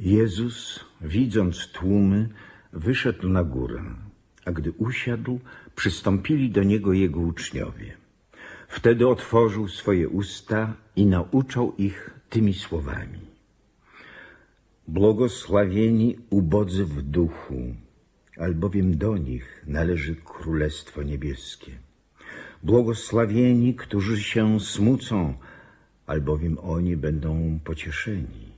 Jezus, widząc tłumy, wyszedł na górę, a gdy usiadł, przystąpili do niego jego uczniowie. Wtedy otworzył swoje usta i nauczał ich tymi słowami. Błogosławieni ubodzy w duchu, albowiem do nich należy Królestwo Niebieskie. Błogosławieni, którzy się smucą, albowiem oni będą pocieszeni.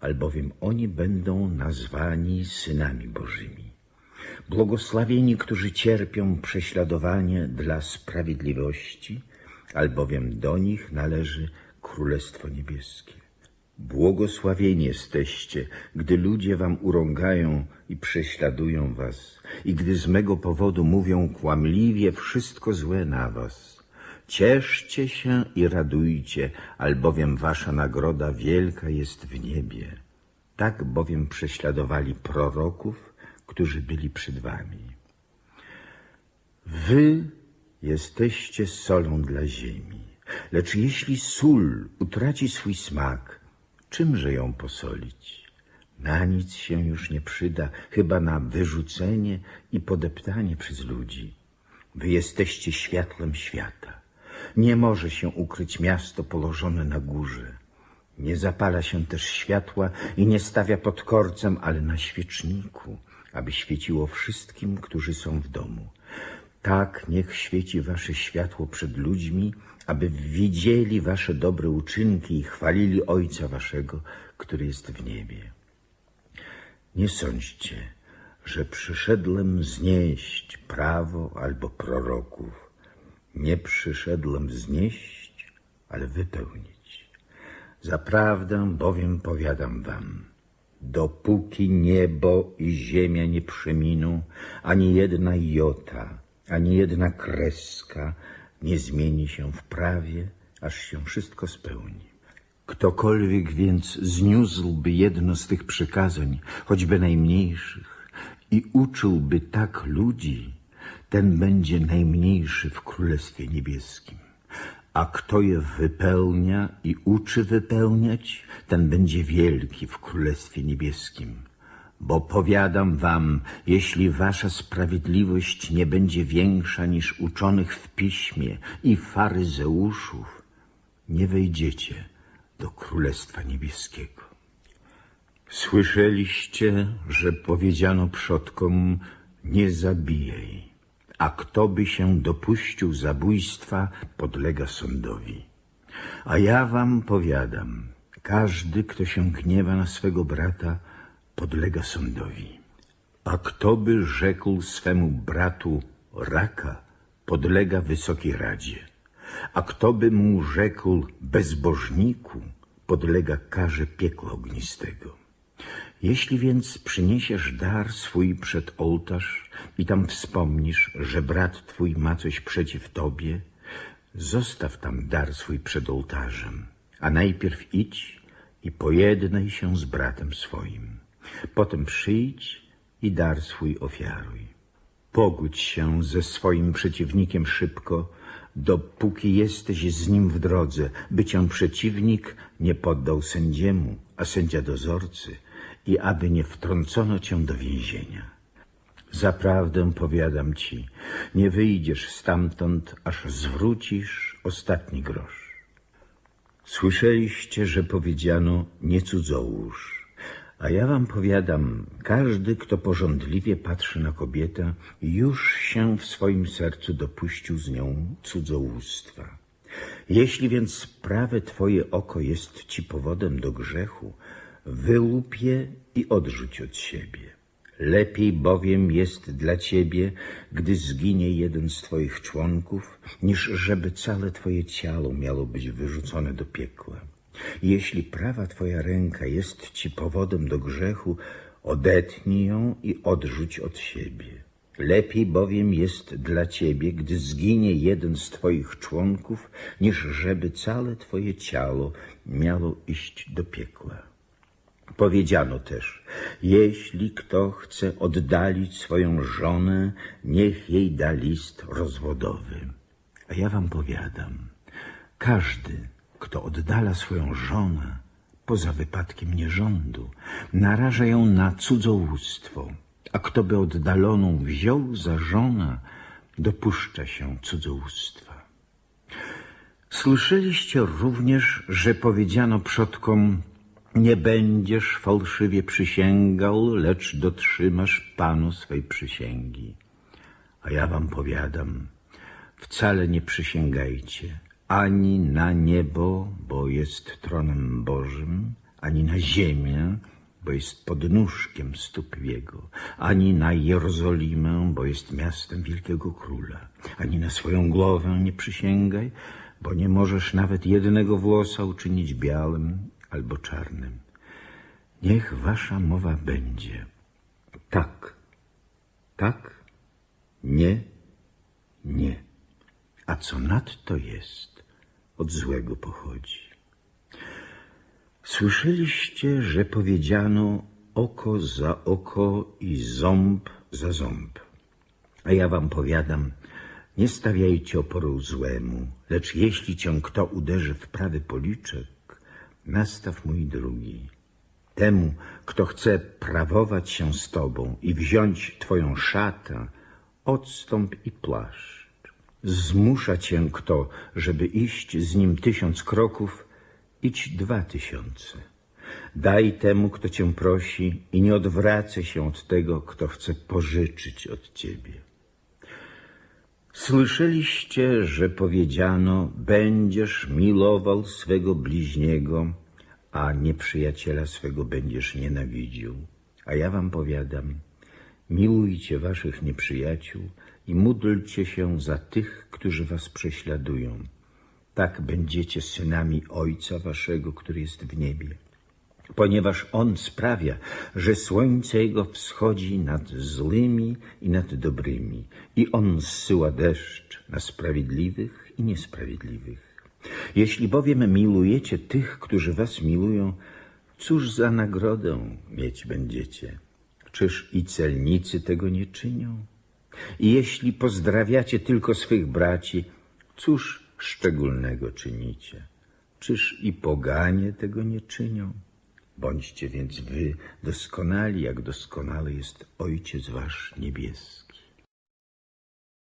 albowiem oni będą nazwani synami Bożymi. Błogosławieni, którzy cierpią prześladowanie dla sprawiedliwości, albowiem do nich należy Królestwo Niebieskie. Błogosławieni jesteście, gdy ludzie wam urągają i prześladują was, i gdy z mego powodu mówią kłamliwie wszystko złe na was. Cieszcie się i radujcie, albowiem wasza nagroda wielka jest w niebie. Tak bowiem prześladowali proroków, którzy byli przed wami. Wy jesteście solą dla ziemi, lecz jeśli sól utraci swój smak, czymże ją posolić? Na nic się już nie przyda, chyba na wyrzucenie i podeptanie przez ludzi. Wy jesteście światłem świata. Nie może się ukryć miasto położone na górze. Nie zapala się też światła i nie stawia pod korcem, ale na świeczniku, aby świeciło wszystkim, którzy są w domu. Tak niech świeci wasze światło przed ludźmi, aby widzieli wasze dobre uczynki i chwalili Ojca waszego, który jest w niebie. Nie sądźcie, że przyszedłem znieść prawo albo proroków. Nie przyszedłem znieść, ale wypełnić. Zaprawdę bowiem powiadam wam, dopóki niebo i ziemia nie przeminą, ani jedna jota, ani jedna kreska nie zmieni się w prawie, aż się wszystko spełni. Ktokolwiek więc zniósłby jedno z tych przykazań, choćby najmniejszych, i uczyłby tak ludzi, ten będzie najmniejszy w Królestwie Niebieskim. A kto je wypełnia i uczy wypełniać, ten będzie wielki w Królestwie Niebieskim. Bo powiadam wam, jeśli wasza sprawiedliwość nie będzie większa niż uczonych w piśmie i faryzeuszów, nie wejdziecie do Królestwa Niebieskiego. Słyszeliście, że powiedziano przodkom, nie zabijaj, a kto by się dopuścił zabójstwa, podlega sądowi. A ja wam powiadam, każdy, kto się gniewa na swego brata, podlega sądowi. A kto by rzekł swemu bratu raka, podlega wysokiej radzie. A kto by mu rzekł bezbożniku, podlega karze piekła ognistego. Jeśli więc przyniesiesz dar swój przed ołtarz i tam wspomnisz, że brat twój ma coś przeciw tobie, zostaw tam dar swój przed ołtarzem, a najpierw idź i pojednaj się z bratem swoim. Potem przyjdź i dar swój ofiaruj. Pogódź się ze swoim przeciwnikiem szybko, dopóki jesteś z nim w drodze, by cię przeciwnik nie poddał sędziemu, a sędzia dozorcy i aby nie wtrącono cię do więzienia. Zaprawdę powiadam ci, nie wyjdziesz stamtąd, aż zwrócisz ostatni grosz. Słyszeliście, że powiedziano nie cudzołóż, a ja wam powiadam, każdy, kto porządliwie patrzy na kobietę, już się w swoim sercu dopuścił z nią cudzołóstwa. Jeśli więc prawe twoje oko jest ci powodem do grzechu, wyłup je i odrzuć od siebie. Lepiej bowiem jest dla ciebie, gdy zginie jeden z twoich członków, niż żeby całe twoje ciało miało być wyrzucone do piekła. Jeśli prawa twoja ręka jest ci powodem do grzechu, Odetnij ją i odrzuć od siebie. Lepiej bowiem jest dla ciebie, gdy zginie jeden z twoich członków, niż żeby całe twoje ciało miało iść do piekła. Powiedziano też, jeśli kto chce oddalić swoją żonę, niech jej da list rozwodowy. A ja wam powiadam, każdy, kto oddala swoją żonę, poza wypadkiem nierządu, naraża ją na cudzołóstwo, a kto by oddaloną wziął za żonę, dopuszcza się cudzołóstwa. Słyszeliście również, że powiedziano przodkom, nie będziesz fałszywie przysięgał, lecz dotrzymasz Panu swej przysięgi. A ja wam powiadam, wcale nie przysięgajcie ani na niebo, bo jest tronem Bożym, ani na ziemię, bo jest podnóżkiem stóp Jego, ani na Jerozolimę, bo jest miastem wielkiego króla, ani na swoją głowę nie przysięgaj, bo nie możesz nawet jednego włosa uczynić białym albo czarnym. Niech wasza mowa będzie tak, tak, nie, nie. A co nadto jest, od złego pochodzi. Słyszeliście, że powiedziano oko za oko i ząb za ząb. A ja wam powiadam, nie stawiajcie oporu złemu, lecz jeśli cię kto uderzy w prawy policzek, nastaw mój drugi. Temu, kto chce prawować się z tobą i wziąć twoją szatę, odstąp i płaszcz. Zmusza cię kto, żeby iść z nim tysiąc kroków, idź dwa tysiące. Daj temu, kto cię prosi i nie odwracaj się od tego, kto chce pożyczyć od ciebie. Słyszeliście, że powiedziano, będziesz milował swego bliźniego, a nieprzyjaciela swego będziesz nienawidził. A ja wam powiadam, miłujcie waszych nieprzyjaciół i módlcie się za tych, którzy was prześladują. Tak będziecie synami Ojca waszego, który jest w niebie. Ponieważ On sprawia, że słońce Jego wschodzi nad złymi i nad dobrymi, i On zsyła deszcz na sprawiedliwych i niesprawiedliwych. Jeśli bowiem milujecie tych, którzy was milują, cóż za nagrodę mieć będziecie? Czyż i celnicy tego nie czynią? I jeśli pozdrawiacie tylko swych braci, cóż szczególnego czynicie? Czyż i poganie tego nie czynią? Bądźcie więc wy doskonali, jak doskonały jest Ojciec wasz niebieski.